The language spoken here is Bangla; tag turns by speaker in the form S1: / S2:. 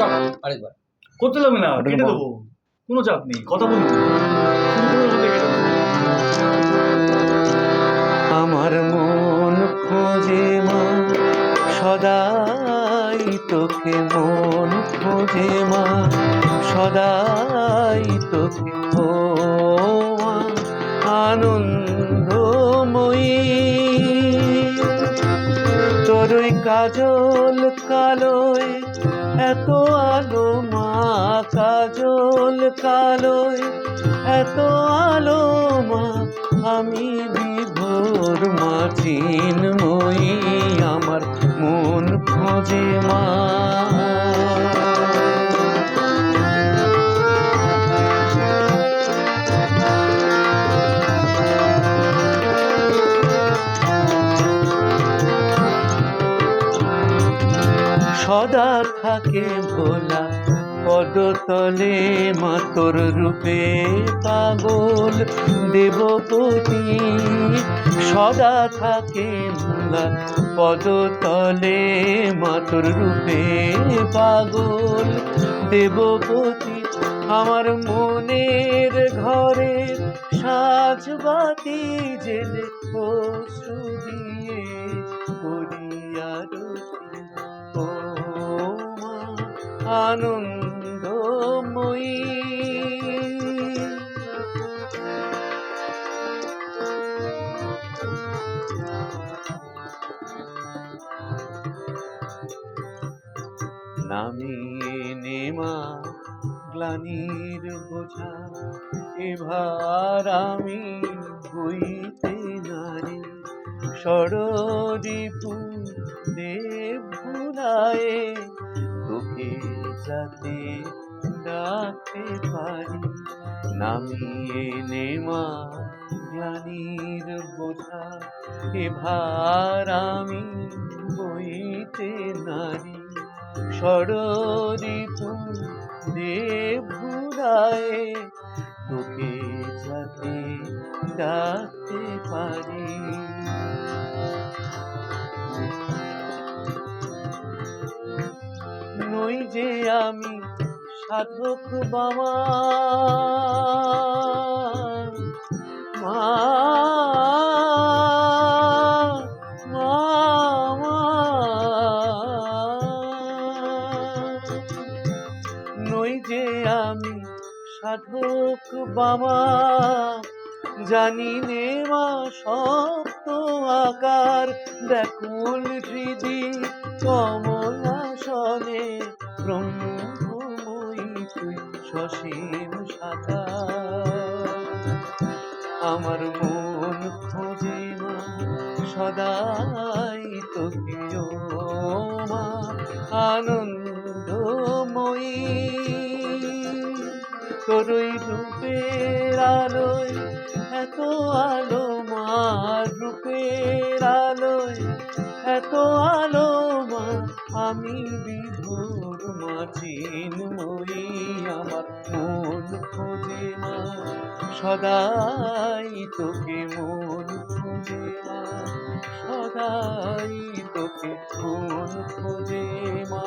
S1: চল। আরেকবার।
S2: করতে লাগবে না কেটে দেবো। কোনো চাপ নেই কথা বলুন।
S3: আমার মন খোঁজে মা সদাই তোকে মন খোঁজে মা সদাই তোকে ও কাজল কালোয়, এত আলো মা কাজল কালোয়, এত আলো মা, আমি বিভোর মা চিনময়ী আমার মন খোঁজে মা। সদা থাকে ভোলা, পদতলে মাতর রূপে পাগল দেবপতি। সদা থাকে ভোলা, পদতলে মাতর রূপে পাগল দেবপতি। আমার মনের ঘরে সাজবাতি জেলে অশ্রু দিয়ে আনন্দময়ী। নামিয়ে নেমা গ্লানির বোঝা এবার আমি বইতে নারী। ষড়রিপু দেব ভুলায়ে তোকে যাতে ডাকতে পারি। নামিয়ে নেমা গ্লানির বোঝা, এবার আমি বইতে নারী। ষড়রিপু দেব ভুলায়ে তোকে যাতে ডাকতে পারি। যে আমি সাধক বাবা। নই যে আমি সাধক বাবা জানি নে মা, সপ্ত আকার। ব্যাকুল হৃদি কমলাসনে ব্রহ্মময়ী তুই সসীম সাকার আমার মন খোঁজে মা সদাই তোকে মা আনন্দময়ী। তোরই রূপের আলোয়, এত আলো মার রূপের আলোয়, এত আলো মা আমি বিধুর মাচিন মরি আমার মন খোঁজে না। সদাই তোকে মন খোঁজে না, সদাই তোকে মন খোঁজে মা